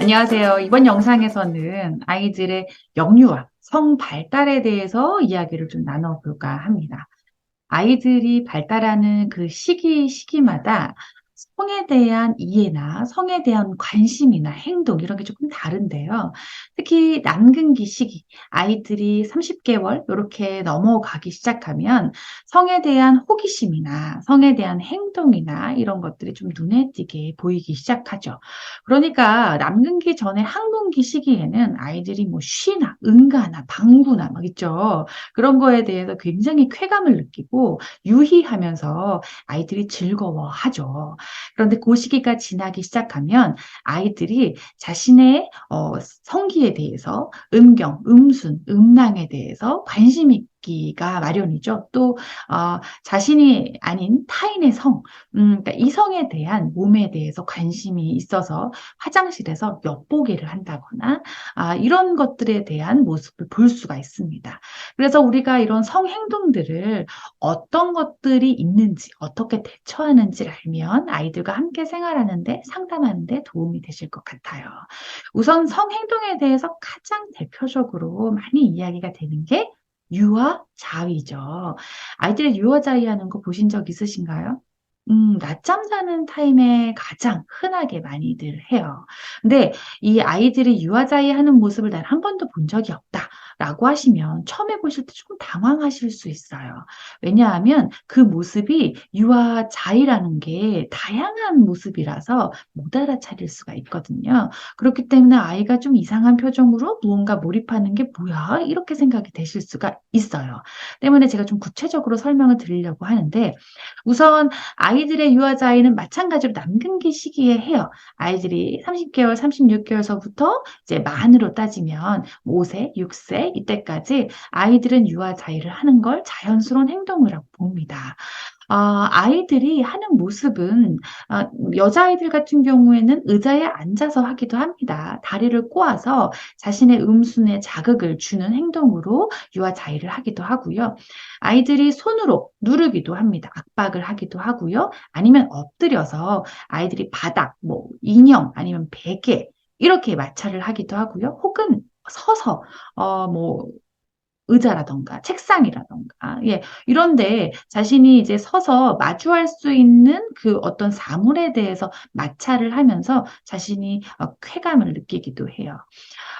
안녕하세요. 이번 영상에서는 아이들의 영유아, 성 발달에 대해서 이야기를 좀 나눠볼까 합니다. 아이들이 발달하는 그 시기, 시기마다 성에 대한 이해나 성에 대한 관심이나 행동 이런 게 조금 다른데요. 특히 남근기 시기 아이들이 30개월 이렇게 넘어가기 시작하면 성에 대한 호기심이나 성에 대한 행동이나 이런 것들이 좀 눈에 띄게 보이기 시작하죠. 그러니까 남근기 전에 항문기 시기에는 아이들이 뭐 쉬나 응가나 방구나 막 있죠. 그런 거에 대해서 굉장히 쾌감을 느끼고 유희하면서 아이들이 즐거워하죠. 그런데 그 시기가 지나기 시작하면 아이들이 자신의 어, 성기에 대해서 음경, 음순, 음낭에 대해서 관심 이 기가 마련이죠. 또 어, 자신이 아닌 타인의 성, 음, 그러니까 이성에 대한 몸에 대해서 관심이 있어서 화장실에서 엿보기를 한다거나 아, 이런 것들에 대한 모습을 볼 수가 있습니다. 그래서 우리가 이런 성 행동들을 어떤 것들이 있는지 어떻게 대처하는지를 알면 아이들과 함께 생활하는데 상담하는데 도움이 되실 것 같아요. 우선 성 행동에 대해서 가장 대표적으로 많이 이야기가 되는 게 유아 자위죠. 아이들이 유아 자위하는 거 보신 적 있으신가요? 음, 낮잠 자는 타임에 가장 흔하게 많이들 해요. 근데 이 아이들이 유아 자위하는 모습을 난 한 번도 본 적이 없다. 라고 하시면 처음에 보실 때 조금 당황하실 수 있어요. 왜냐하면 그 모습이 유아 자이라는 게 다양한 모습이라서 못 알아차릴 수가 있거든요. 그렇기 때문에 아이가 좀 이상한 표정으로 무언가 몰입하는 게 뭐야? 이렇게 생각이 되실 수가 있어요. 때문에 제가 좀 구체적으로 설명을 드리려고 하는데 우선 아이들의 유아 자이는 마찬가지로 남근기 시기에 해요. 아이들이 30개월, 36개월서부터 이제 만으로 따지면 5세, 6세, 이때까지 아이들은 유아 자위를 하는 걸 자연스러운 행동이라고 봅니다. 어, 아이들이 하는 모습은 어, 여자아이들 같은 경우에는 의자에 앉아서 하기도 합니다. 다리를 꼬아서 자신의 음순에 자극을 주는 행동으로 유아 자위를 하기도 하고요. 아이들이 손으로 누르기도 합니다. 압박을 하기도 하고요. 아니면 엎드려서 아이들이 바닥, 뭐 인형 아니면 베개 이렇게 마찰을 하기도 하고요. 혹은 서서 어뭐 의자라던가 책상이라던가 예 이런데 자신이 이제 서서 마주할 수 있는 그 어떤 사물에 대해서 마찰을 하면서 자신이 어, 쾌감을 느끼기도 해요.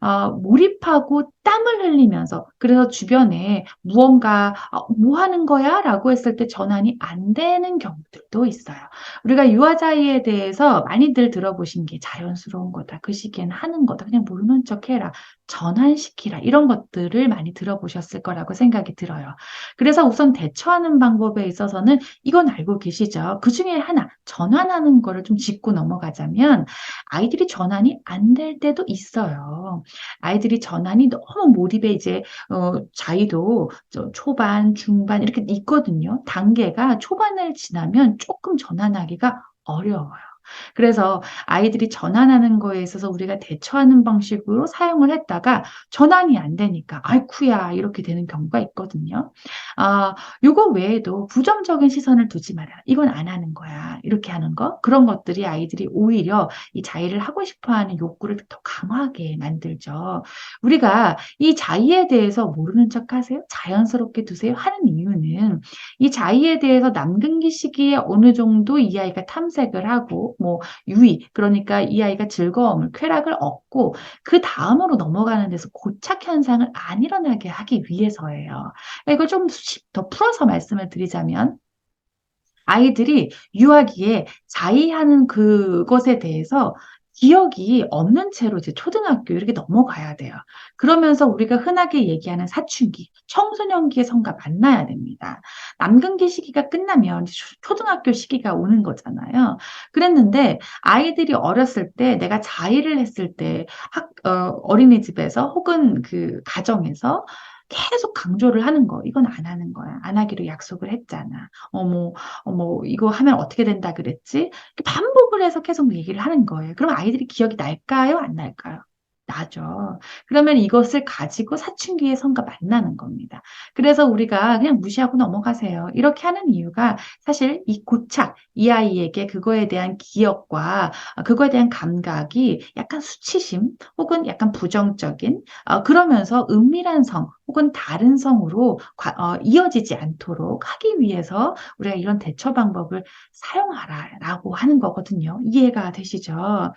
어, 몰입하고 땀을 흘리면서 그래서 주변에 무언가 어, 뭐 하는 거야? 라고 했을 때 전환이 안 되는 경우들도 있어요. 우리가 유아자이에 대해서 많이들 들어보신 게 자연스러운 거다. 그 시기엔 하는 거다. 그냥 모르는 척 해라. 전환시키라. 이런 것들을 많이 들어보셨을 거라고 생각이 들어요. 그래서 우선 대처하는 방법에 있어서는 이건 알고 계시죠? 그 중에 하나, 전환하는 거를 좀 짚고 넘어가자면 아이들이 전환이 안 될 때도 있어요. 아이들이 전환이 너무 몰입에 이제 어, 자기도 초반, 중반 이렇게 있거든요. 단계가 초반을 지나면 조금 전환하기가 어려워요. 그래서 아이들이 전환하는 거에 있어서 우리가 대처하는 방식으로 사용을 했다가 전환이 안 되니까 아이쿠야 이렇게 되는 경우가 있거든요. 아, 요거 외에도 부정적인 시선을 두지 마라. 이건 안 하는 거야. 이렇게 하는 거. 그런 것들이 아이들이 오히려 이 자의를 하고 싶어 하는 욕구를 더 강하게 만들죠. 우리가 이 자의에 대해서 모르는 척 하세요. 자연스럽게 두세요. 하는 이유는 이 자의에 대해서 남근기 시기에 어느 정도 이 아이가 탐색을 하고 뭐 유의 그러니까 이 아이가 즐거움을 쾌락을 얻고 그 다음으로 넘어가는 데서 고착 현상을 안 일어나게 하기 위해서예요. 그러니까 이걸 좀 더 풀어서 말씀을 드리자면 아이들이 유아기에 자의하는 그것에 대해서 기억이 없는 채로 이제 초등학교 이렇게 넘어가야 돼요. 그러면서 우리가 흔하게 얘기하는 사춘기, 청소년기의 성과 만나야 됩니다. 남근기 시기가 끝나면 초등학교 시기가 오는 거잖아요. 그랬는데 아이들이 어렸을 때 내가 자의를 했을 때 학, 어, 어린이집에서 혹은 그 가정에서 계속 강조를 하는 거. 이건 안 하는 거야. 안 하기로 약속을 했잖아. 어머, 어머, 이거 하면 어떻게 된다 그랬지? 반복을 해서 계속 얘기를 하는 거예요. 그럼 아이들이 기억이 날까요? 안 날까요? 나죠. 그러면 이것을 가지고 사춘기의 성과 만나는 겁니다. 그래서 우리가 그냥 무시하고 넘어가세요. 이렇게 하는 이유가 사실 이 고착, 이 아이에게 그거에 대한 기억과 그거에 대한 감각이 약간 수치심 혹은 약간 부정적인 어, 그러면서 은밀한 성 혹은 다른 성으로 어, 이어지지 않도록 하기 위해서 우리가 이런 대처 방법을 사용하라라고 하는 거거든요. 이해가 되시죠?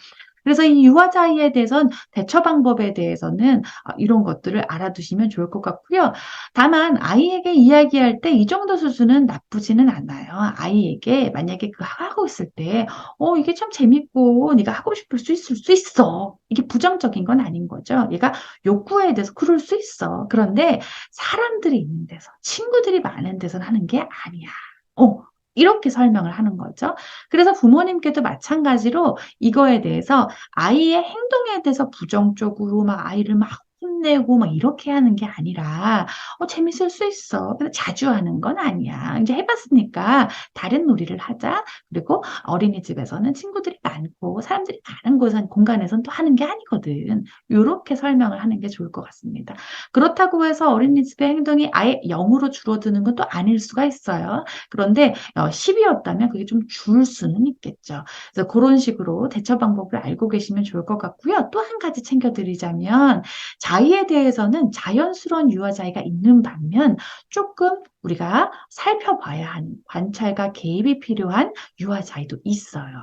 그래서 이 유아자의에 대해서는 대처 방법에 대해서는 아, 이런 것들을 알아두시면 좋을 것 같고요. 다만 아이에게 이야기할 때 이 정도 수준은 나쁘지는 않아요. 아이에게 만약에 그 하고 있을 때, 어, 이게 참 재밌고 네가 하고 싶을 수 있을 수 있어. 이게 부정적인 건 아닌 거죠. 얘가 욕구에 대해서 그럴 수 있어. 그런데 사람들이 있는 데서, 친구들이 많은 데서는 하는 게 아니야. 어, 이렇게 설명을 하는 거죠. 그래서 부모님께도 마찬가지로 이거에 대해서 아이의 행동에 대해서 부정적으로 막 아이를 막 혼내고 막 이렇게 하는 게 아니라 어, 재밌을 수 있어. 자주 하는 건 아니야. 이제 해봤으니까 다른 놀이를 하자. 그리고 어린이집에서는 친구들이 많고 사람들이 많은 곳은 공간에서는 또 하는 게 아니거든. 이렇게 설명을 하는 게 좋을 것 같습니다. 그렇다고 해서 어린이집의 행동이 아예 0으로 줄어드는 건 또 아닐 수가 있어요. 그런데 10이었다면 어, 그게 좀 줄 수는 있겠죠. 그래서 그런 식으로 대처 방법을 알고 계시면 좋을 것 같고요. 또 한 가지 챙겨드리자면 자의에 대해서는 자연스러운 유아 자의가 있는 반면 조금 우리가 살펴봐야 하는 관찰과 개입이 필요한 유아 자의도 있어요.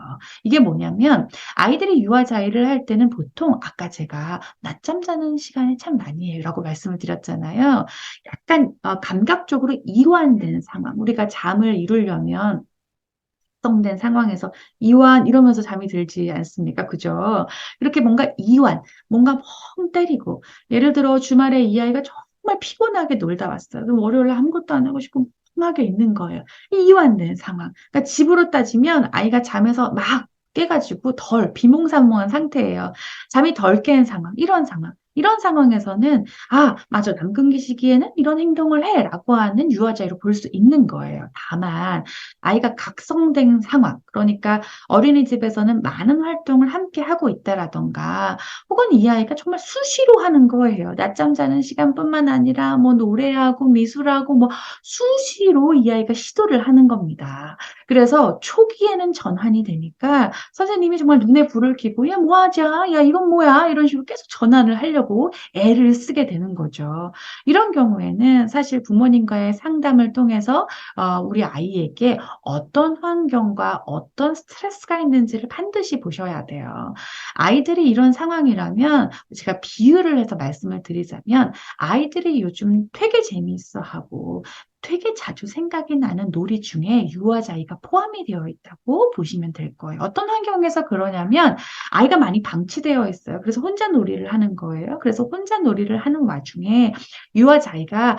이게 뭐냐면 아이들이 유아 자의를 할 때는 보통 아까 제가 낮잠 자는 시간에 참 많이 해요 라고 말씀을 드렸잖아요. 약간 어, 감각적으로 이완된 상황 우리가 잠을 이루려면 작동된 상황에서 이완 이러면서 잠이 들지 않습니까? 그죠? 이렇게 뭔가 이완, 뭔가 멍 때리고 예를 들어 주말에 이 아이가 정말 피곤하게 놀다 왔어요. 월요일에 아무것도 안 하고 싶고 멍하게 있는 거예요. 이완된 상황. 그러니까 집으로 따지면 아이가 잠에서 막 깨가지고 덜 비몽사몽한 상태예요. 잠이 덜 깬 상황, 이런 상황. 이런 상황에서는 아, 맞아. 남근기 시기에는 이런 행동을 해 라고 하는 유아자의로 볼 수 있는 거예요. 다만 아이가 각성된 상황, 그러니까 어린이집에서는 많은 활동을 함께 하고 있다라던가 혹은 이 아이가 정말 수시로 하는 거예요. 낮잠 자는 시간뿐만 아니라 뭐 노래하고 미술하고 뭐 수시로 이 아이가 시도를 하는 겁니다. 그래서 초기에는 전환이 되니까 선생님이 정말 눈에 불을 켜고 야, 뭐 하자? 야, 이건 뭐야? 이런 식으로 계속 전환을 하려고 하려고 애를 쓰게 되는 거죠. 이런 경우에는 사실 부모님과의 상담을 통해서 어, 우리 아이에게 어떤 환경과 어떤 스트레스가 있는지를 반드시 보셔야 돼요. 아이들이 이런 상황이라면 제가 비유를 해서 말씀을 드리자면 아이들이 요즘 되게 재미있어 하고 되게 자주 생각이 나는 놀이 중에 유아자의가 포함이 되어 있다고 보시면 될 거예요. 어떤 환경에서 그러냐면 아이가 많이 방치되어 있어요. 그래서 혼자 놀이를 하는 거예요. 그래서 혼자 놀이를 하는 와중에 유아자의가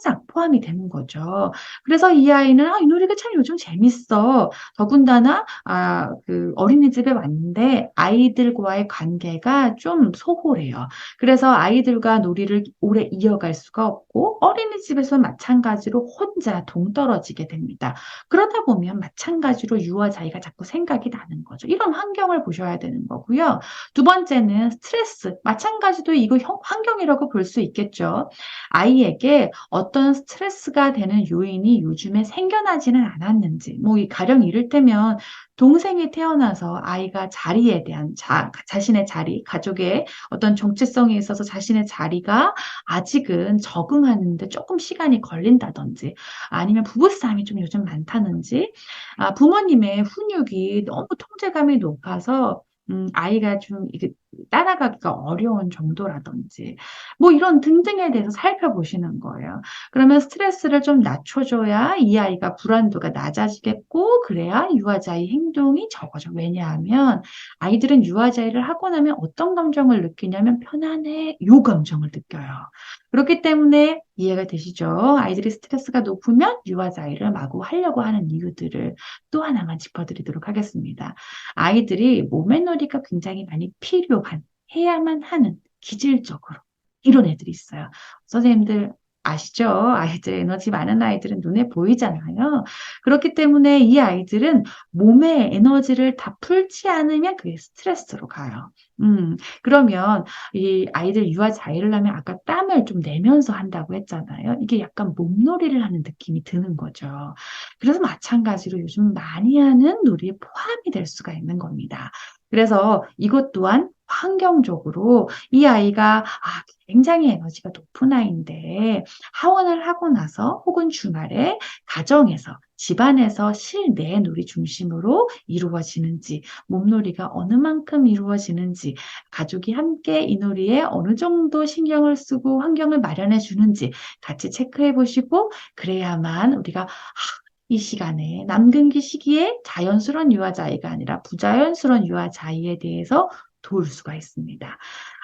항상 포함이 되는 거죠. 그래서 이 아이는 아, 이 노래가 참 요즘 재밌어. 더군다나 아, 그 어린이집에 왔는데 아이들과의 관계가 좀 소홀해요. 그래서 아이들과 놀이를 오래 이어갈 수가 없고 어린이집에서 마찬가지로 혼자 동떨어지게 됩니다. 그러다 보면 마찬가지로 유아자의가 자꾸 생각이 나는 거죠. 이런 환경을 보셔야 되는 거고요. 두 번째는 스트레스. 마찬가지도 이거 환경이라고 볼 수 있겠죠. 아이에게 어떤 스트레스가 되는 요인이 요즘에 생겨나지는 않았는지, 뭐, 가령 이를테면 동생이 태어나서 아이가 자리에 대한 자, 자신의 자리, 가족의 어떤 정체성에 있어서 자신의 자리가 아직은 적응하는데 조금 시간이 걸린다든지, 아니면 부부싸움이 좀 요즘 많다든지, 아, 부모님의 훈육이 너무 통제감이 높아서 음, 아이가 좀 이게 따라가기가 어려운 정도라든지 뭐 이런 등등에 대해서 살펴보시는 거예요. 그러면 스트레스를 좀 낮춰줘야 이 아이가 불안도가 낮아지겠고 그래야 유아자의 행동이 적어져. 왜냐하면 아이들은 유아자의를 하고 나면 어떤 감정을 느끼냐면 편안해 요 감정을 느껴요. 그렇기 때문에 이해가 되시죠? 아이들이 스트레스가 높으면 유아자의를 마구 하려고 하는 이유들을 또 하나만 짚어드리도록 하겠습니다. 아이들이 몸의 놀이가 굉장히 많이 필요한, 해야만 하는, 기질적으로 이런 애들이 있어요. 선생님들 아시죠? 아이들 에너지 많은 아이들은 눈에 보이잖아요. 그렇기 때문에 이 아이들은 몸의 에너지를 다 풀지 않으면 그게 스트레스로 가요. 음, 그러면 이 아이들 유아 자위를 하면 아까 땀을 좀 내면서 한다고 했잖아요. 이게 약간 몸놀이를 하는 느낌이 드는 거죠. 그래서 마찬가지로 요즘 많이 하는 놀이에 포함이 될 수가 있는 겁니다. 그래서 이것 또한 환경적으로 이 아이가 아, 굉장히 에너지가 높은 아이인데 하원을 하고 나서 혹은 주말에 가정에서 집안에서 실내 놀이 중심으로 이루어지는지 몸놀이가 어느 만큼 이루어지는지 가족이 함께 이 놀이에 어느 정도 신경을 쓰고 환경을 마련해 주는지 같이 체크해 보시고 그래야만 우리가 아, 이 시간에 남근기 시기에 자연스러운 유아자위가 아니라 부자연스러운 유아자위에 대해서 도울 수가 있습니다.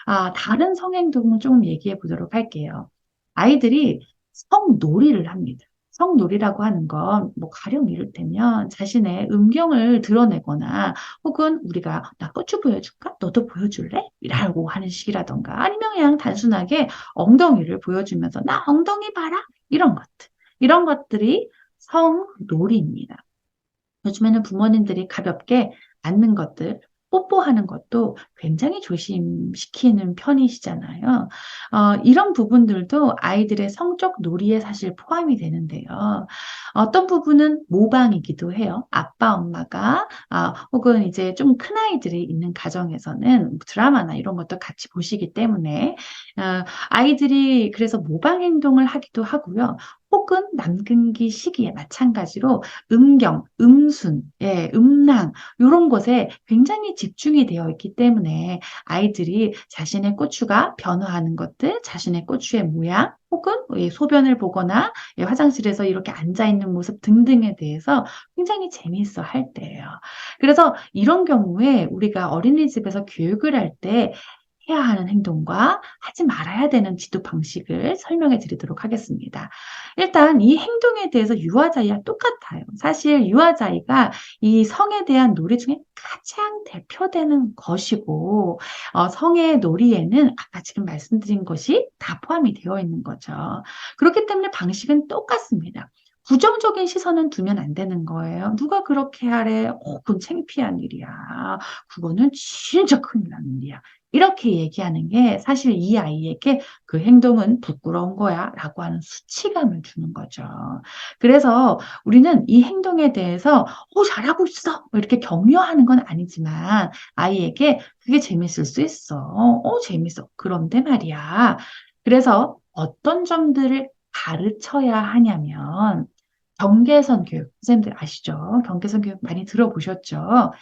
아, 다른 성행동은 조금 얘기해 보도록 할게요. 아이들이 성놀이를 합니다. 성놀이라고 하는 건 뭐 가령 이를테면 자신의 음경을 드러내거나 혹은 우리가 나 고추 보여줄까? 너도 보여줄래? 라고 하는 식이라던가 아니면 그냥 단순하게 엉덩이를 보여주면서 나 엉덩이 봐라? 이런 것들. 이런 것들이 성놀이입니다. 요즘에는 부모님들이 가볍게 앉는 것들, 뽀뽀하는 것도 굉장히 조심시키는 편이시잖아요. 어, 이런 부분들도 아이들의 성적 놀이에 사실 포함이 되는데요. 어떤 부분은 모방이기도 해요. 아빠, 엄마가, 아, 혹은 이제 좀 큰 아이들이 있는 가정에서는 드라마나 이런 것도 같이 보시기 때문에, 어, 아이들이 그래서 모방 행동을 하기도 하고요. 혹은 남근기 시기에 마찬가지로 음경, 음순, 예, 음낭 이런 것에 굉장히 집중이 되어 있기 때문에 아이들이 자신의 고추가 변화하는 것들, 자신의 고추의 모양, 혹은 소변을 보거나 화장실에서 이렇게 앉아 있는 모습 등등에 대해서 굉장히 재미있어 할 때예요. 그래서 이런 경우에 우리가 어린이집에서 교육을 할때 해야 하는 행동과 하지 말아야 되는 지도 방식을 설명해 드리도록 하겠습니다. 일단 이 행동에 대해서 유아자이와 똑같아요. 사실 유아자이가 이 성에 대한 놀이 중에 가장 대표되는 것이고 어, 성의 놀이에는 아까 지금 말씀드린 것이 다 포함이 되어 있는 거죠. 그렇기 때문에 방식은 똑같습니다. 부정적인 시선은 두면 안 되는 거예요. 누가 그렇게 하래? 어, 그건 창피한 일이야. 그거는 진짜 큰일 나는 일이야. 이렇게 얘기하는 게 사실 이 아이에게 그 행동은 부끄러운 거야 라고 하는 수치감을 주는 거죠. 그래서 우리는 이 행동에 대해서 어, 잘하고 있어 뭐 이렇게 격려하는 건 아니지만 아이에게 그게 재밌을 수 있어. 어, 재밌어. 그런데 말이야. 그래서 어떤 점들을 가르쳐야 하냐면 경계선 교육, 선생님들 아시죠? 경계선 교육 많이 들어보셨죠?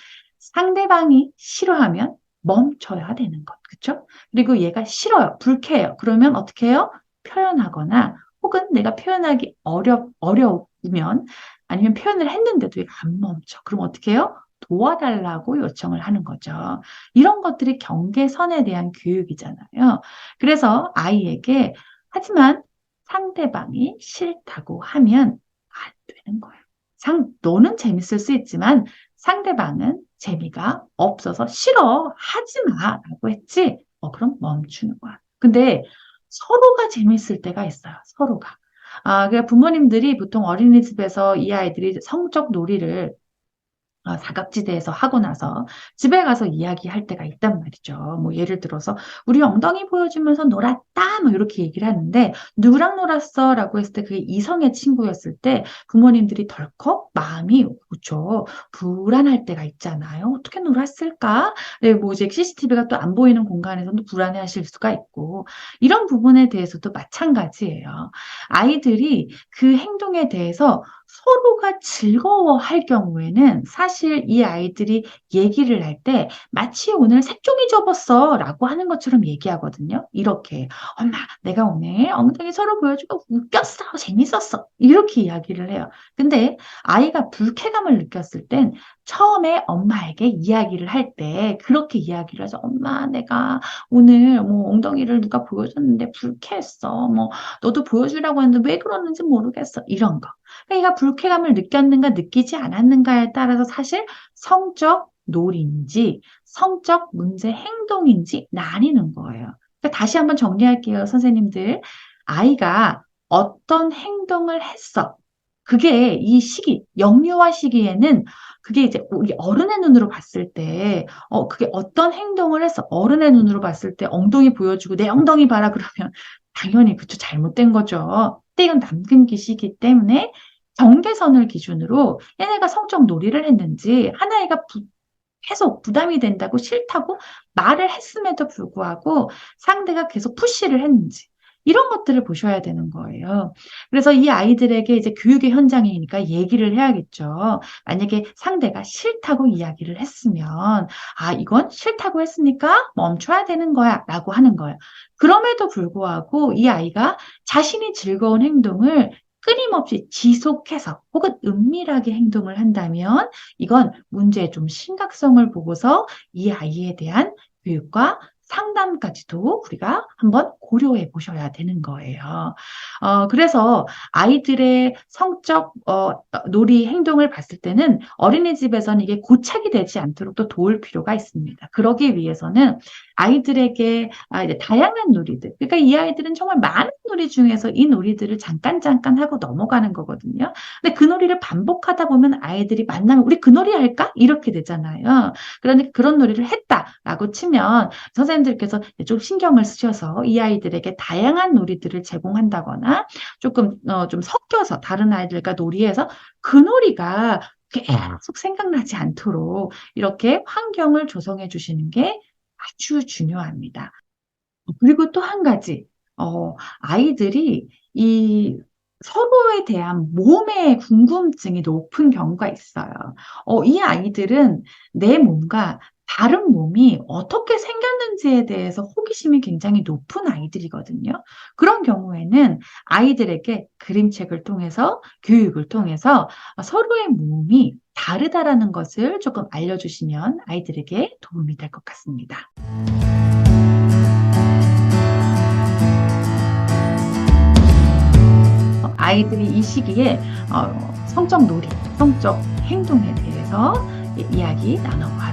상대방이 싫어하면 멈춰야 되는 것. 그쵸? 그리고 얘가 싫어요. 불쾌해요. 그러면 어떻게 해요? 표현하거나 혹은 내가 표현하기 어려, 어려우면 아니면 표현을 했는데도 얘가 안 멈춰. 그럼 어떻게 해요? 도와달라고 요청을 하는 거죠. 이런 것들이 경계선에 대한 교육이잖아요. 그래서 아이에게 하지만 상대방이 싫다고 하면 안 되는 거예요. 상, 너는 재밌을 수 있지만 상대방은 재미가 없어서 싫어 하지 마 라고 했지. 어 그럼 멈추는 거야. 근데 서로가 재밌을 때가 있어요. 서로가. 아, 그 부모님들이 보통 어린이집에서 이 아이들이 성적 놀이를 어, 사각지대에서 하고 나서 집에 가서 이야기할 때가 있단 말이죠. 뭐 예를 들어서 우리 엉덩이 보여주면서 놀았 다 뭐 이렇게 얘기를 하는데 누구랑 놀았어? 라고 했을 때 그게 이성의 친구였을 때 부모님들이 덜컥 마음이 그렇죠. 불안할 때가 있잖아요. 어떻게 놀았을까? 네, 뭐 이제 CCTV가 또 안 보이는 공간에서도 불안해 하실 수가 있고 이런 부분에 대해서도 마찬가지예요. 아이들이 그 행동에 대해서 서로가 즐거워할 경우에는 사실 이 아이들이 얘기를 할 때 마치 오늘 색종이 접었어 라고 하는 것처럼 얘기하거든요. 이렇게 엄마 내가 오늘 엉덩이 서로 보여주고 웃겼어 재밌었어 이렇게 이야기를 해요. 근데 아이가 불쾌감을 느꼈을 땐 처음에 엄마에게 이야기를 할 때 그렇게 이야기를 해서 엄마 내가 오늘 뭐 엉덩이를 누가 보여줬는데 불쾌했어 뭐 너도 보여주라고 했는데 왜 그러는지 모르겠어 이런 거 그러니까 불쾌감을 느꼈는가 느끼지 않았는가에 따라서 사실 성적 놀인지 성적 문제 행동인지 나뉘는 거예요. 그러니까 다시 한번 정리할게요, 선생님들. 아이가 어떤 행동을 했어. 그게 이 시기, 영유아 시기에는 그게 이제 우리 어른의 눈으로 봤을 때, 어, 그게 어떤 행동을 했어. 어른의 눈으로 봤을 때 엉덩이 보여주고 내 엉덩이 봐라 그러면 당연히 그쵸 잘못된 거죠. 근데 이건 남금기 시기 때문에 경계선을 기준으로 얘네가 성적 놀이를 했는지 하나이가 부- 계속 부담이 된다고 싫다고 말을 했음에도 불구하고 상대가 계속 푸시를 했는지 이런 것들을 보셔야 되는 거예요. 그래서 이 아이들에게 이제 교육의 현장이니까 얘기를 해야겠죠. 만약에 상대가 싫다고 이야기를 했으면 아, 이건 싫다고 했으니까 멈춰야 되는 거야 라고 하는 거예요. 그럼에도 불구하고 이 아이가 자신이 즐거운 행동을 끊임없이 지속해서 혹은 은밀하게 행동을 한다면 이건 문제의 좀 심각성을 보고서 이 아이에 대한 교육과 상담까지도 우리가 한번 고려해 보셔야 되는 거예요. 어, 그래서 아이들의 성적 어, 놀이 행동을 봤을 때는 어린이집에서는 이게 고착이 되지 않도록 또 도울 필요가 있습니다. 그러기 위해서는 아이들에게 아, 이제 다양한 놀이들, 그러니까 이 아이들은 정말 많은 놀이 중에서 이 놀이들을 잠깐 잠깐 하고 넘어가는 거거든요. 근데 그 놀이를 반복하다 보면 아이들이 만나면 우리 그 놀이 할까? 이렇게 되잖아요. 그러니까 그런 놀이를 했다라고 치면 선생님들께서 좀 신경을 쓰셔서 이 아이들에게 다양한 놀이들을 제공한다거나 조금 어, 좀 섞여서 다른 아이들과 놀이해서 그 놀이가 계속 생각나지 않도록 이렇게 환경을 조성해 주시는 게 아주 중요합니다. 그리고 또 한 가지, 어, 아이들이 이 서로에 대한 몸의 궁금증이 높은 경우가 있어요. 어, 이 아이들은 내 몸과 다른 몸이 어떻게 생겼는지에 대해서 호기심이 굉장히 높은 아이들이거든요. 그런 경우에는 아이들에게 그림책을 통해서, 교육을 통해서 서로의 몸이 다르다라는 것을 조금 알려주시면 아이들에게 도움이 될 것 같습니다. 어, 아이들이 이 시기에 어, 성적 놀이, 성적 행동에 대해서 이- 이야기 나눠보았습니다.